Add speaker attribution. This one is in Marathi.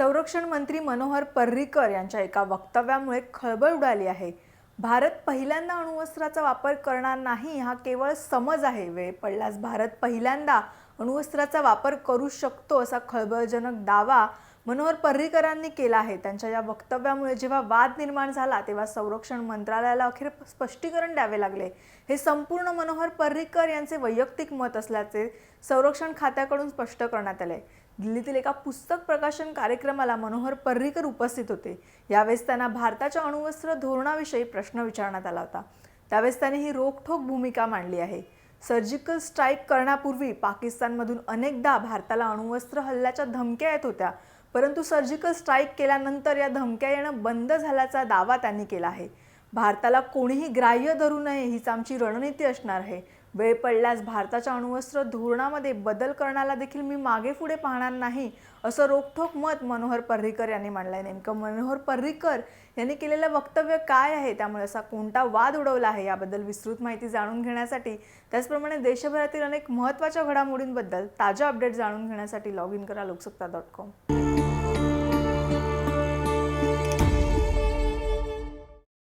Speaker 1: संरक्षण मंत्री मनोहर पर्रीकर यांच्या एका वक्तव्यामुळे खळबळ उडाली आहे. भारत पहिल्यांदा अणुवस्त्राचा वापर करणार नाही हा केवळ समज आहे. वेळ पडल्यास भारत पहिल्यांदा अणुवस्त्राचा वापर करू शकतो असा खळबळजनक दावा मनोहर पर्रीकरांनी केला आहे. त्यांच्या या वक्तव्यामुळे जेव्हा वाद निर्माण झाला तेव्हा संरक्षण मंत्रालयाला अखेर स्पष्टीकरण द्यावे लागले. हे संपूर्ण मनोहर पर्रीकर यांचे वैयक्तिक मत असल्याचे संरक्षण खात्याकडून स्पष्ट करण्यात आले. दिल्लीतील एका पुस्तक प्रकाशन कार्यक्रमाला मनोहर पर्रीकर उपस्थित होते. यावेळेस त्यांना भारताच्या अणुवस्त्र धोरणाविषयी प्रश्न विचारण्यात आला होता. त्यावेळेस त्यांनी ही रोखठोक भूमिका मांडली आहे. सर्जिकल स्ट्राईक करण्यापूर्वी पाकिस्तानमधून अनेकदा भारताला अणुवस्त्र हल्ल्याच्या धमक्या येत होत्या. परंतु सर्जिकल स्ट्राईक केल्यानंतर या धमक्या येणं बंद झाल्याचा दावा त्यांनी केला आहे. भारताला कोणीही ग्राह्य धरू नये हीच आमची रणनीती असणार आहे. वेळ पडल्यास भारताच्या अणुवस्त्र धोरणामध्ये बदल करण्याला देखील मी मागे पुढे पाहणार नाही असं रोखठोक मत मनोहर पर्रिकर यांनी मांडलंय नेमकं मनोहर पर्रिकर यांनी केलेलं वक्तव्य काय आहे? त्यामुळे असा कोणता वाद उडवला आहे? याबद्दल विस्तृत माहिती जाणून घेण्यासाठी त्याचप्रमाणे देशभरातील अनेक महत्त्वाच्या घडामोडींबद्दल ताज्या अपडेट जाणून घेण्यासाठी लॉग इन करा लोकसत्ता डॉट कॉम